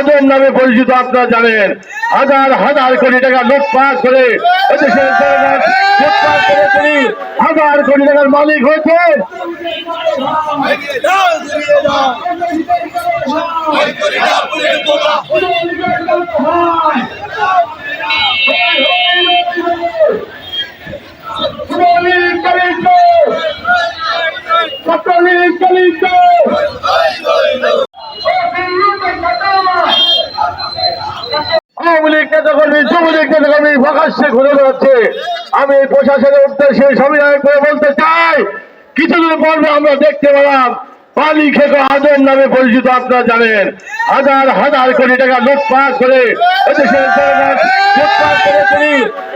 আদম নামে পরিচিত আপনারা জানেন হাজার হাজার কোটি টাকা লুটপাট করে করে হাজার কোটি টাকার মালিক হয়েছে আওয়ামী আমি প্রশাসনের উদ্দেশ্যে করে বলতে চাই, কিছুদিন পর্বে আমরা দেখতে পেলাম পানি খেকো আদম নামে পরিচিত, আপনারা জানেন, হাজার হাজার কোটি টাকা লুটপাট করে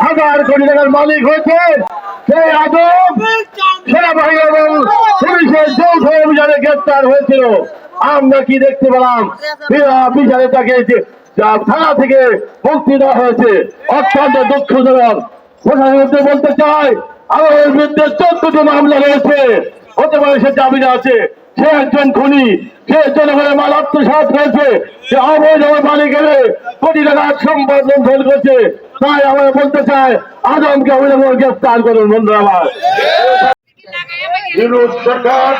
হাজার কোটি টাকার মালিক হয়েছে সেই আদম সেনাবাহিনী এবং পুলিশের যৌথ অভিযানে গ্রেপ্তার হয়েছিল। আমরা কি দেখতে পেলাম? বিচারে তাকে যে- থানা থেকে মুক্তি দেওয়া হয়েছে। অত্যন্ত দুঃখজনক। প্রশাসনকে বলতে চাই আমাদের বিরুদ্ধে চোদ্দটি মামলা রয়েছে। হতে পারে সে জামিনে আছে সে একজন খুনি সে জনগণের মাল আত্মসাত হয়েছে সে অবৈধ মালিক এলে কোটি টাকার সম্পদ লুণ্ঠন করছে। তাই আমরা বলতে চাই আজমকে অবিলম্ব গ্রেফতার করুন বন্ধুরা আমার। বিরোধ সরকার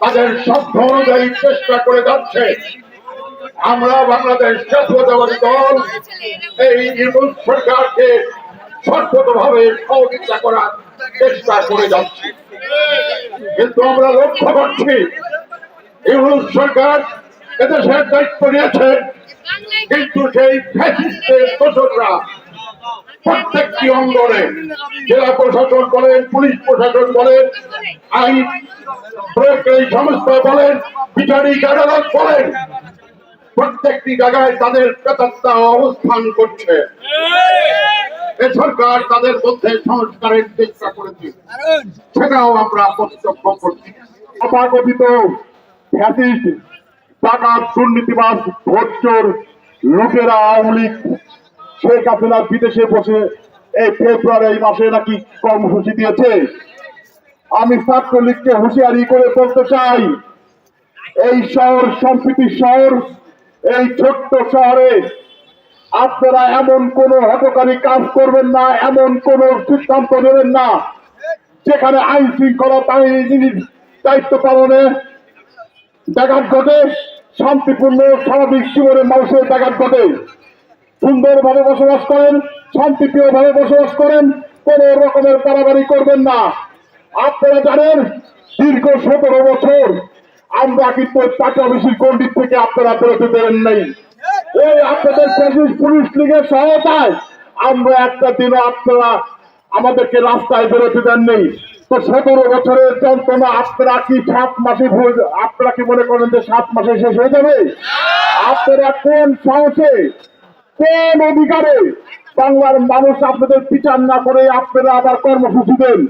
তাদের অনুযায়ী চেষ্টা করে যাচ্ছে। আমরা বাংলাদেশ জাতীয়তাবাদী দল, এই নির্মূল সরকারকে সর্বতভাবে সহযোগিতা করার চেষ্টা করে যাচ্ছি। কিন্তু আমরা লক্ষ্য করছি নির্মূল সরকার এদেশের দায়িত্ব নিয়েছে, কিন্তু সেই ফ্যাসিস্টের দোষকরা প্রত্যেকটি অঙ্গনে, জেলা প্রশাসন বলেন, পুলিশ প্রশাসন বলেন, আইন প্রয়োগকারী সংস্থা বলেন, বিচারিক আদালত বলেন প্রত্যেকটি জায়গায় তাদের প্রেতাত্মা অবস্থান করছে। এ সরকার তাদের মধ্যে সংস্কারের চেষ্টা করেছে। সেটাও আমরা প্রত্যক্ষ করছি। অপাকথিত ফ্যাসিস্ট টাকার দুর্নীতিবাস ভোটচোর লোকেরা আওয়ামী লীগ শেখ হাসিনা বিদেশে বসে এই ফেব্রুয়ারি এই মাসে নাকি কর্মসূচি দিয়েছে। আমি ছাত্রলীগকে হুঁশিয়ারি করে বলতে চাই এই শহর সম্প্রীতির শহর এই ছোট্ট শহরে আপনারা এমন কোন হটকারী কাজ করবেন না, এমন কোন সিদ্ধান্ত নেবেন না। যেখানে আইন শৃঙ্খলা বাহিনীর দায়িত্ব পালনে ব্যাঘাত ঘটে, শান্তিপূর্ণ, স্বাভাবিক জীবনে মানুষের ব্যাঘাত ঘটে। সুন্দরভাবে বসবাস করেন শান্তিপ্রিয় ভাবে বসবাস করেন, কোন রকমের পারাবারি করবেন না। আপনারা জানেন, দীর্ঘ সতেরো বছর আমরা কিন্তু টাকা বেশি থেকে আপনারা বেরোতে দেবেন নাই? ওই আপনাদের পুলিশ লীগের সহায়তায় আমরা একটা দিনও আপনারা আমাদেরকে রাস্তায় বেরোতে দেন নেই। তো সতেরো বছরের যন্ত্রণা আপনারা কি সাত মাসে আপনারা কি মনে করেন যে সাত মাসে শেষ হয়ে যাবে? আপনারা কোন সাহসে, কোন অধিকারে বাংলার মানুষ আপনাদের বিচার না করে আপনারা আবার কর্মসূচি দেন?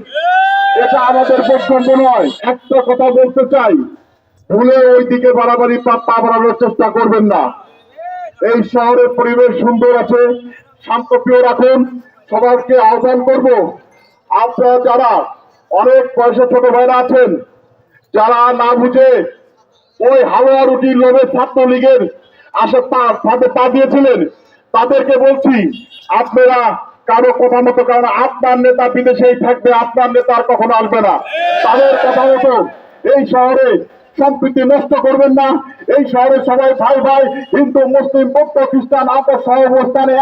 এটা আমাদের বক্তব্য নয়। একটা কথা বলতে চাই। ভুলে ওই দিকে বাড়াবাড়ি পা পা বাড়ানোর চেষ্টা করবেন না। এই শহরের পরিবেশ সুন্দর আছে, শান্তপ্রিয় রাখুন। সবাইকে আহ্বান করব, আপনারা যারা অনেক পয়সা ছোট ভাইরা আছেন, যারা না বুঝে ওই হালুয়া রুটির লোভে ছাত্রলীগের আশা ফাঁদে পা দিয়েছিলেন, তাদেরকে বলছি, আপনারা কারও কথা মতো, কারণ আপনার নেতা বিদেশেই থাকবে, আপনার নেতা আর কখনো আসবে না। তাদের কথা মতো এই শহরে সম্প্রীতি নষ্ট করবেন না। এই শহরে সবাই ভাই ভাই, হিন্দু, মুসলিম, বৌদ্ধ, খ্রিস্টান আপনার সহ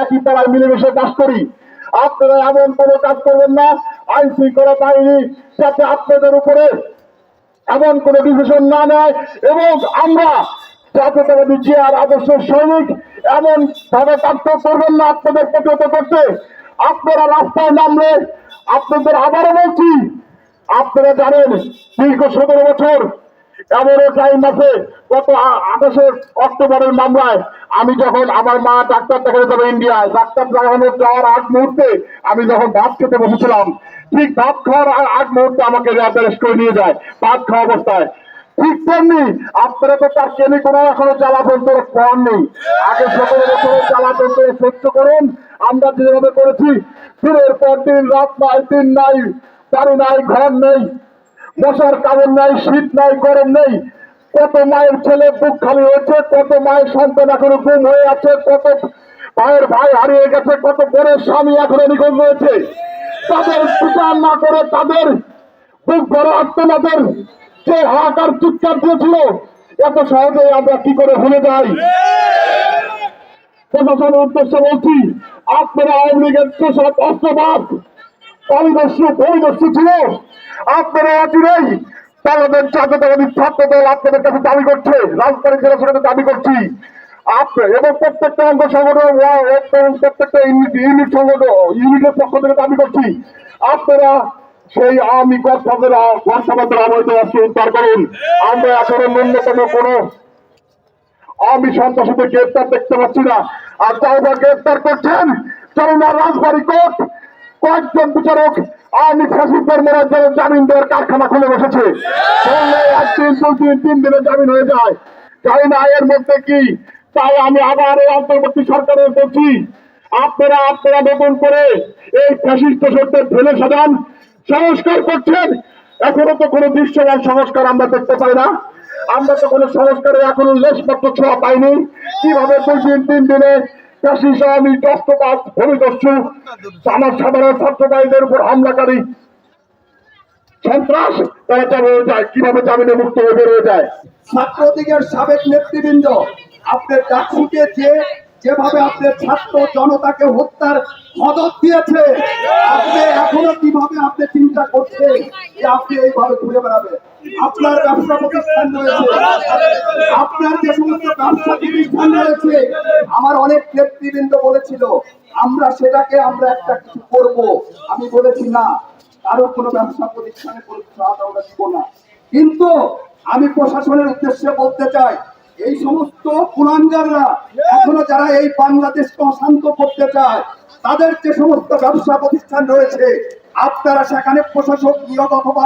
একই পাড়ায় মিলেমিশে বাস করি। আপনারা এমন কোনো কাজ করবেন না। আইন শৃঙ্খলা বাহিনী যাতে আপনাদের উপরে এমন কোন ডিসিশন না নেয় এবং আমরা জাতীয়তাবাদী চেয়ার আদর্শ সৈনিক এমন ভাবে কার্য করবেন না আপনাদের প্রতিহত করতে। আপনারা রাস্তায় নামলে আপনাদের আবারও বলছি, আপনারা জানেন দীর্ঘ সতেরো বছর এমনও টাইম আছে আ- আঠাশে অক্টোবরের মামলায় আমি যখন আমার মা ডাক্তার দেখাতে যাবে ইন্ডিয়ায়, ডাক্তার দেখানোর যাওয়ার আগ মুহূর্তে আমি যখন ভাত খেতে বসেছিলাম, ঠিক ভাত খাওয়ার আগ মুহূর্তে আমাকে অ্যারেস্ট করে নিয়ে যায়, ভাত খাওয়া অবস্থায়। ঠিক তেমনি আপনারা তো তার কেনে কোনো এখনও জ্বালাতন্ত্র নেই আগে সতেরো বছরের জ্বালাতন্ত্র সহ্য করুন, আমরা যেভাবে করেছি, দিনের পর দিন, রাত নাই, দিন নাই, বাড়ি নাই, ঘর নেই। মশার কামড় নাই, শীত নাই, গরম নেই। কত মায়ের ছেলে বুক খালি হয়েছে, কত মায়ের সন্তান এখনও গুম হয়ে আছে, কত ভাইয়ের ভাই হারিয়ে গেছে, কত বোনের স্বামী এখনও নিখোঁজ রয়েছে তাদের বিচার না করে তাদের বুক ভরা আত্মনাদের যে হাহাকার চিৎকার দিয়েছিল, এত সহজে আমরা কি করে ভুলে যাই? প্রশাসনের উদ্দেশ্যে বলছি, আপনারা আওয়ামী লীগের যেসব অস্ত্রবাদ পরিদর্শী পরিদর্শী ছিল আপনারা অচিরেই তাদের জাতীয়তাবাদী ছাত্র দল আপনাদের কাছে দাবি করছে। রাজবাড়ী জেলা সরকার দাবি করছি। এবং প্রত্যেকটা অঙ্গ সংগঠন প্রত্যেকটা ইউনিট সংগঠন ইউনিটের পক্ষ থেকে দাবি করছি। আপনারা সেই আওয়ামী গডফাদার গডফাদার অবৈধ অস্ত্র উদ্ধার করুন। আমরা এখনও ন্যূনতম কোনো আমি সন্ত্রাসীদের গ্রেপ্তার দেখতে পাচ্ছি না। আর বা গ্রেপ্তার করছেন, চলনা রাজবাড়ি কোর্ট। কয়েকজন বিচারক জামিন দেওয়ার কারখানা খুলে বসেছে। একদিন দুদিন তিন জামিন হয়ে যায়। মধ্যে কি? তাই আমি আবার এই অন্তর্বর্তী সরকারের বলছি, আপনারা আপনারা নতুন করে এই ফ্যাসিস্ট সত্যের ফেলে সাজান, সংস্কার করছেন। এখনও তো কোনো দৃশ্যমান সংস্কার আমরা দেখতে পাই না। আমরা তো কোনো সংস্কারে এখনও লেশপত্র ছোঁয়া পাইনি। কীভাবে দুই দিন, তিন দিনে চাষি আমি দস্তবাদ ভূমিদস্যু আমার সাধারণ ছাত্রবাহীদের উপর হামলাকারী সন্ত্রাস তারা যায়, কীভাবে জামিনে মুক্ত হয়ে বেরোয় যায়? ছাত্রলীগের সাবেক নেতৃবৃন্দ আপনার ডাকসুকে যে যেভাবে আপনার ছাত্র জনতাকে হত্যার মদত দিয়েছে, আপনি এখনও কীভাবে আপনি চিন্তা করছেন যে আপনি এইভাবে ঘুরে বেড়াবেন? আপনার ব্যবসা প্রতিষ্ঠান রয়েছে, আপনার যে সমস্ত ব্যবসা প্রতিষ্ঠান রয়েছে, আমার অনেক নেতৃবৃন্দ বলেছিল, আমরা সেটাকে আমরা একটা কিছু করব। আমি বলেছি, না, কারও কোনো ব্যবসা প্রতিষ্ঠানে কোনো আমরা দিব না। কিন্তু আমি প্রশাসনের উদ্দেশ্যে বলতে চাই এই সমস্ত কুলাঙ্গাররা এখনও যারা এই বাংলাদেশকে অশান্ত করতে চায়, তাদের যে সমস্ত ব্যবসা প্রতিষ্ঠান রয়েছে, আপনারা সেখানে প্রশাসক নিয়োগ অথবা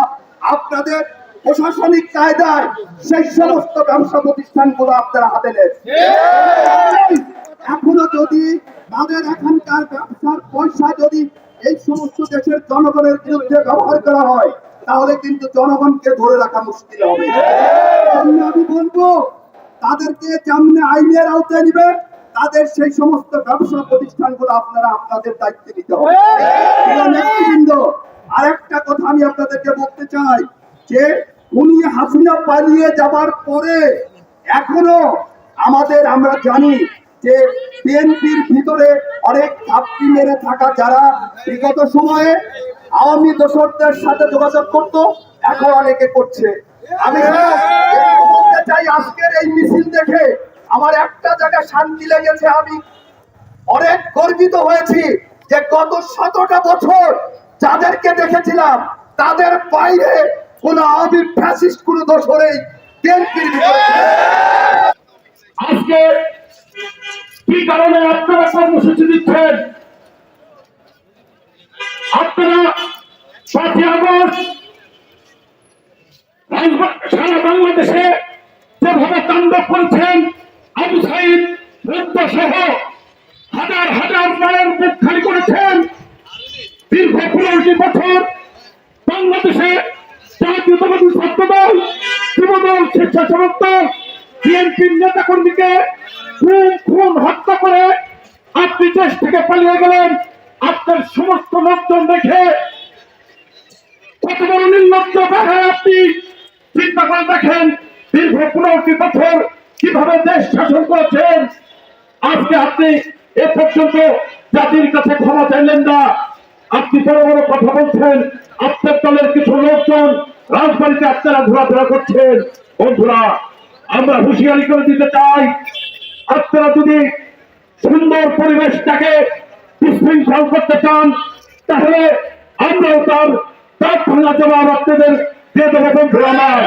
আপনাদের প্রশাসনিক কায়দায় সেই সমস্ত ব্যবসা প্রতিষ্ঠানগুলো আপনারা হাতে নেন। এখনও যদি তাদের এখানকার ব্যবসার পয়সা যদি এই সমস্ত দেশের জনগণের বিরুদ্ধে ব্যবহার করা হয়, তাহলে কিন্তু জনগণকে ধরে রাখা মুশকিল হবে। আমি বলব তাদেরকে যেমনি আইনের আওতায় নিবে, তাদের সেই সমস্ত ব্যবসা প্রতিষ্ঠানগুলো আপনারা আপনাদের দায়িত্বে নিতে হবে। নেতৃবৃন্দ, আরেকটা কথা আমি আপনাদেরকে বলতে চাই যে, উনি হাসিনা পালিয়ে যাবার পরে এখনও আমাদের আমরা জানি যে বিএনপির ভিতরে অনেক ঘাপটি মেরে থাকা যারা বিগত সময়ে আওয়ামী দোসরদের সাথে যোগাযোগ করত, এখন অনেকে করছে। আমি একটু চাই আজকের এই মিছিল দেখে আমার একটা জায়গায় শান্তি লেগেছে আমি অনেক গর্বিত হয়েছি যে গত শতটা বছর যাদেরকে দেখেছিলাম, তাদের বাইরে কোন আওয়ামী ফ্যাসিস্ট, কোন দোষরেই। আজকে কি কারণে আপনারা কর্মসূচি দিচ্ছেন আপনারা পাঁচই আগস্ট রাজবা- সারা বাংলাদেশে যেভাবে তাণ্ডব করেছেন আবু সাইদ সহ হাজার হাজার মায়ের মুখ খালি করেছেন দীর্ঘ পনেরোটি বছর কীভাবে দেশ শাসন করেছেন। আজকে আপনি এ পর্যন্ত জাতির কাছে ক্ষমা চাইলেন না। আপনি বড় বড় কথা বলছেন, আপনার দলের কিছু লোকজন রাজবাড়িতে আপনারা ঘোরাফেরা করছেন। বন্ধুরা, আমরা হুঁশিয়ারি করে দিতে চাই, আপনারা যদি সুন্দর পরিবেশটাকে বিশৃঙ্খল করতে চান, তাহলে আমরাও তার তার জবাব আপনাদের দিয়ে দেবো বন্ধুরা আমার।